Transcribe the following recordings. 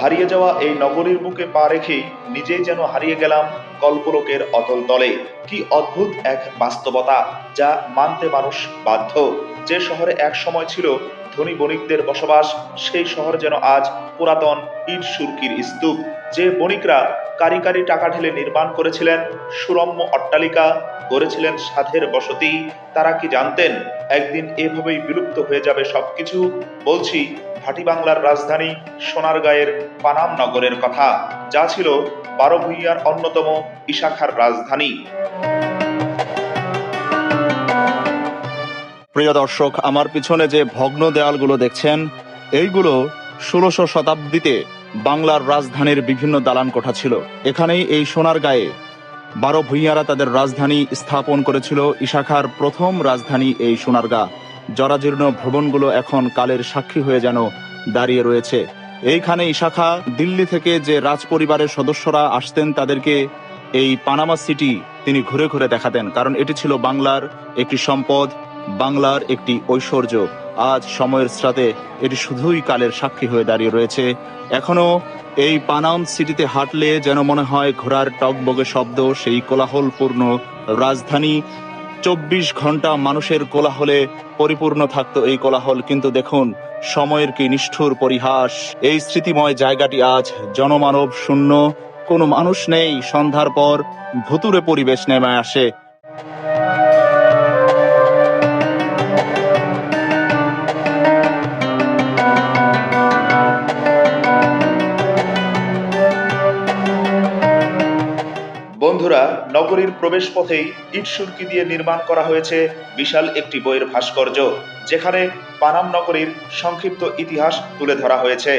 হারিয়ে যাওয়া এই নগরীর বুকে পা রেখেই নিজেই যেন হারিয়ে গেলাম কল্পলোকের অতল তলে। কি অদ্ভুত এক বাস্তবতা যা মানতে মানুষ বাধ্য। যে শহরে এক সময় ছিল ধনী বণিকদের বসবাস, সেই শহর যেন আজ পুরাতন ইট সুরকির স্তূপ। যে বণিকরা কারি কারি টাকা ঢেলে নির্মাণ করেছিলেন, সুরম্য অট্টালিকা গড়েছিলেন সাধের বসতি, তারা কি জানতেন একদিন এভাবেই বিলুপ্ত হয়ে যাবে সবকিছু? বলছি ভাটি বাংলার রাজধানী সোনারগাঁয়ের পানাম নগরের কথা, যা ছিল বারো ভূঁইয়ার অন্যতম ইশাখার রাজধানী। প্রিয় দর্শক, আমার পিছনে যে ভগ্ন দেয়ালগুলো দেখছেন, এইগুলো ষোলোশো শতাব্দীতে বাংলার রাজধানীর বিভিন্ন দালান কোঠা ছিল। এখানেই এই সোনার গায়ে বারো ভূঁইয়ারা তাদের রাজধানী স্থাপন করেছিল। ইশাখার প্রথম রাজধানী এই সোনারগা জরাজীর্ণ ভবনগুলো এখন কালের সাক্ষী হয়ে যেন দাঁড়িয়ে রয়েছে। এইখানে ইশাখা দিল্লি থেকে যে রাজ পরিবারের সদস্যরা আসতেন, তাদেরকে এই পানামা সিটি তিনি ঘুরে ঘুরে দেখাতেন। কারণ এটি ছিল বাংলার একটি সম্পদ। বাংলার একটি ঐশ্বর্য। আজ সময়ের স্রাতে এটি শুধুই কালের সাক্ষী হয়ে দাঁড়িয়ে রয়েছে। এখনও এই পানাম সিটিতে হাঁটলে যেন মনে হয় ঘোড়ার টকবগে শব্দ, সেই কোলাহলপূর্ণ রাজধানী। চব্বিশ ঘণ্টা মানুষের কোলাহলে পরিপূর্ণ থাকতো এই কোলাহল, কিন্তু দেখুন, সময়ের কি নিষ্ঠুর পরিহাস। এই স্মৃতিময় জায়গাটি আজ জনমানব শূন্য। কোনো মানুষ নেই সন্ধ্যার পর, ভুতুরে পরিবেশ নেমে আসে। বন্ধুরা, নগরীর প্রবেশ পথেই ইট সুরকি দিয়ে নির্মাণ করা হয়েছে বিশাল একটি বইয়ের ভাস্কর্য, যেখানে পানাম নগরীর সংক্ষিপ্ত ইতিহাস তুলে ধরা হয়েছে।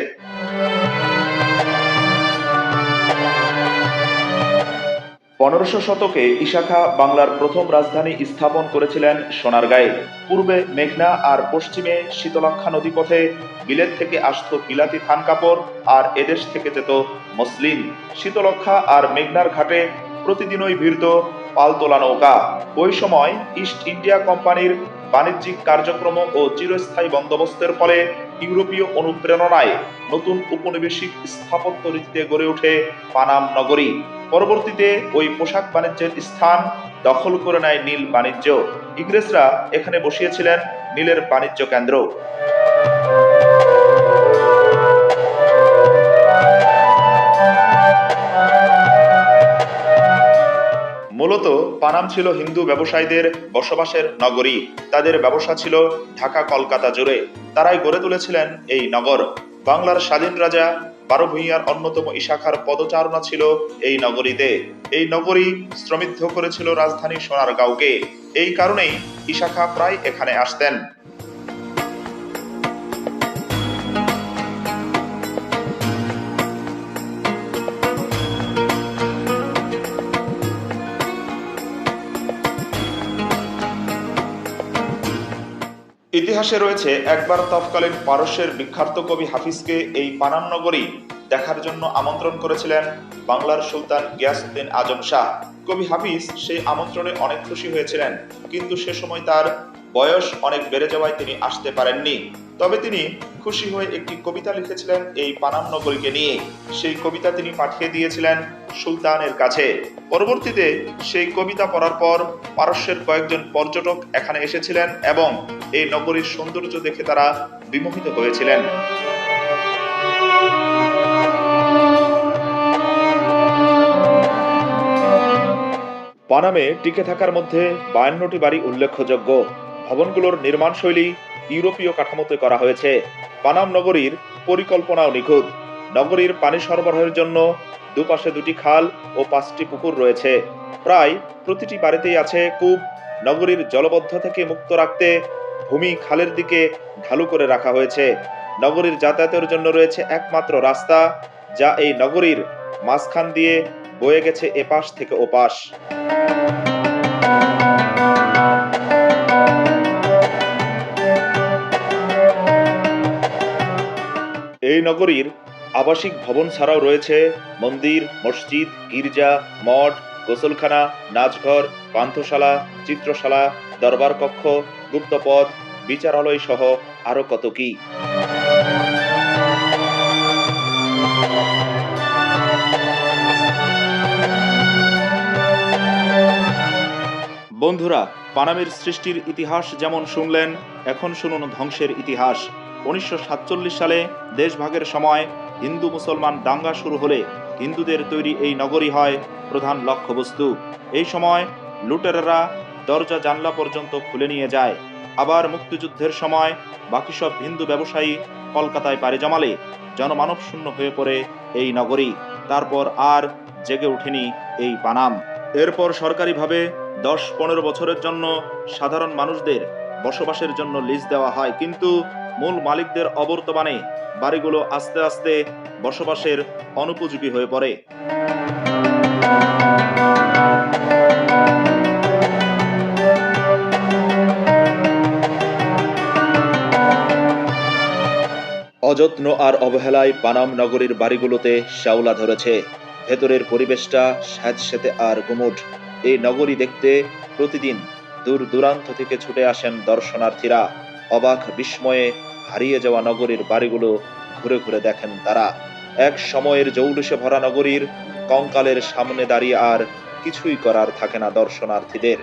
পনেরোশো শতকে ইশাখা বাংলার প্রথম রাজধানী স্থাপন করেছিলেন সোনারগাঁয়ে। পূর্বে মেঘনা আর পশ্চিমে শীতলক্ষা নদীপথে বিলেত থেকে আসতো বিলাতি থান কাপড় আর এদেশ থেকে যেত মুসলিম শীতলক্ষা আর মেঘনার ঘাটে প্রতিদিনই ভিড়ত পালতোলা নৌকা। ওই সময় ইস্ট ইন্ডিয়া কোম্পানির বাণিজ্যিক কার্যক্রম ও চিরস্থায়ী বন্দোবস্তের ফলে ইউরোপীয় অনুপ্রেরণায় নতুন উপনিবেশিক স্থাপত্য রীতিতে গড়ে ওঠে পানাম নগরী। পরবর্তীতে ওই পোশাক বাণিজ্যের স্থান দখল করে নেয় নীল বাণিজ্য। ইংরেজরা এখানে বসিয়েছিলেন নীলের বাণিজ্য কেন্দ্র। মূলত পানাম ছিল হিন্দু ব্যবসায়ীদের বসবাসের নগরী। তাদের ব্যবসা ছিল ঢাকা কলকাতা জুড়ে। তারাই গড়ে তুলেছিলেন এই নগর। বাংলার স্বাধীন রাজা বারো ভূঁইয়ার অন্যতম ইশাখার পদচারণা ছিল এই নগরীতে। এই নগরী শ্রমিদ্ধ করেছিল রাজধানী সোনারগাঁওকে। এই কারণেই ইশাখা প্রায় এখানে আসতেন। ইতিহাসে রয়েছে একবার তৎকালীন পারস্যের বিখ্যাত কবি হাফিজকে এই পানান নগরী দেখার জন্য আমন্ত্রণ করেছিলেন বাংলার সুলতান গিয়াসউদ্দিন আজম শাহ। কবি হাফিজ সেই আমন্ত্রণে অনেক খুশি হয়েছিলেন, কিন্তু সে সময় তার বয়স অনেক বেড়ে যাওয়ায় তিনি আসতে পারেননি। তবে তিনি খুশি হয়ে একটি কবিতা লিখেছিলেন এই পানাম নগরীকে নিয়ে। সেই কবিতা তিনি পাঠিয়ে দিয়েছিলেন সুলতানের কাছে। পরবর্তীতে সেই কবিতা পড়ার পর পারস্যের কয়েকজন পর্যটক এখানে এসেছিলেন এবং এই নগরীর সৌন্দর্য দেখে তারা বিমোহিত হয়েছিলেন। পানামে টিকে থাকার মধ্যে বায়ান্নটি বাড়ি উল্লেখযোগ্য। ভবনগুলোর নির্মাণশৈলী ইউরোপীয় কাঠামোতে করা হয়েছে। পানাম নগরীর পরিকল্পনাও নিখুঁত। নগরীর পানি সরবরাহের জন্য দুপাশে দুটি খাল ও পাঁচটি পুকুর রয়েছে। প্রায় প্রতিটি বাড়িতেই আছে কূপ। নগরীর জলবদ্ধ থেকে মুক্ত রাখতে ভূমি খালের দিকে ঢালু করে রাখা হয়েছে। নগরীর যাতায়াতের জন্য রয়েছে একমাত্র রাস্তা, যা এই নগরীর মাঝখান দিয়ে বয়ে গেছে এপাশ থেকে ওপাশ। এই নগরীর আবাসিক ভবন ছাড়াও রয়েছে মন্দির, মসজিদ, গির্জা, মঠ, গোসলখানা, নাচঘর, পান্থশালা, চিত্রশালা, দরবার কক্ষ, গুপ্তপথ, বিচারালয় সহ আরও কত কি। বন্ধুরা, পানামের সৃষ্টির ইতিহাস যেমন শুনলেন, এখন শুনুন ধ্বংসের ইতিহাস। উনিশশো সাতচল্লিশ সালে দেশভাগের সময় হিন্দু মুসলমান দাঙ্গা শুরু হলে হিন্দুদের তৈরি এই নগরী হয় প্রধান লক্ষ্যবস্তু। এই সময় লুটেরারা দরজা জানলা পর্যন্ত খুলে নিয়ে যায়। আবার মুক্তিযুদ্ধের সময় বাকি সব হিন্দু ব্যবসায়ী কলকাতায় পাড়ি জমালে। জনমানব শূন্য হয়ে পড়ে এই নগরী। তারপর আর জেগে ওঠেনি এই পানাম। এরপর সরকারিভাবে দশ পনেরো বছরের জন্য সাধারণ মানুষদের বসবাসের জন্য লিজ দেওয়া হয়। কিন্তু মূল মালিকদের অবর্তমানে বাড়িগুলো আস্তে আস্তে বসবাসের অনুপযোগী হয়ে পড়ে। অযত্ন আর অবহেলায় পানাম নগরীর বাড়িগুলোতে শ্যাওলা ধরেছে। ভেতরের পরিবেশটা স্যাঁতসেতে আর গুমুট। এই নগরী দেখতে প্রতিদিন দূর দূরান্ত থেকে ছুটে আসেন দর্শনার্থীরা। অবাক বিস্ময়ে হারিয়ে যাওয়া নগরীর বাড়িগুলো ঘুরে ঘুরে দেখেন তারা। এক সময়ের জৌলুসে ভরা নগরীর কঙ্কালের সামনে দাঁড়িয়ে আর কিছুই করার থাকে না দর্শনার্থীদের।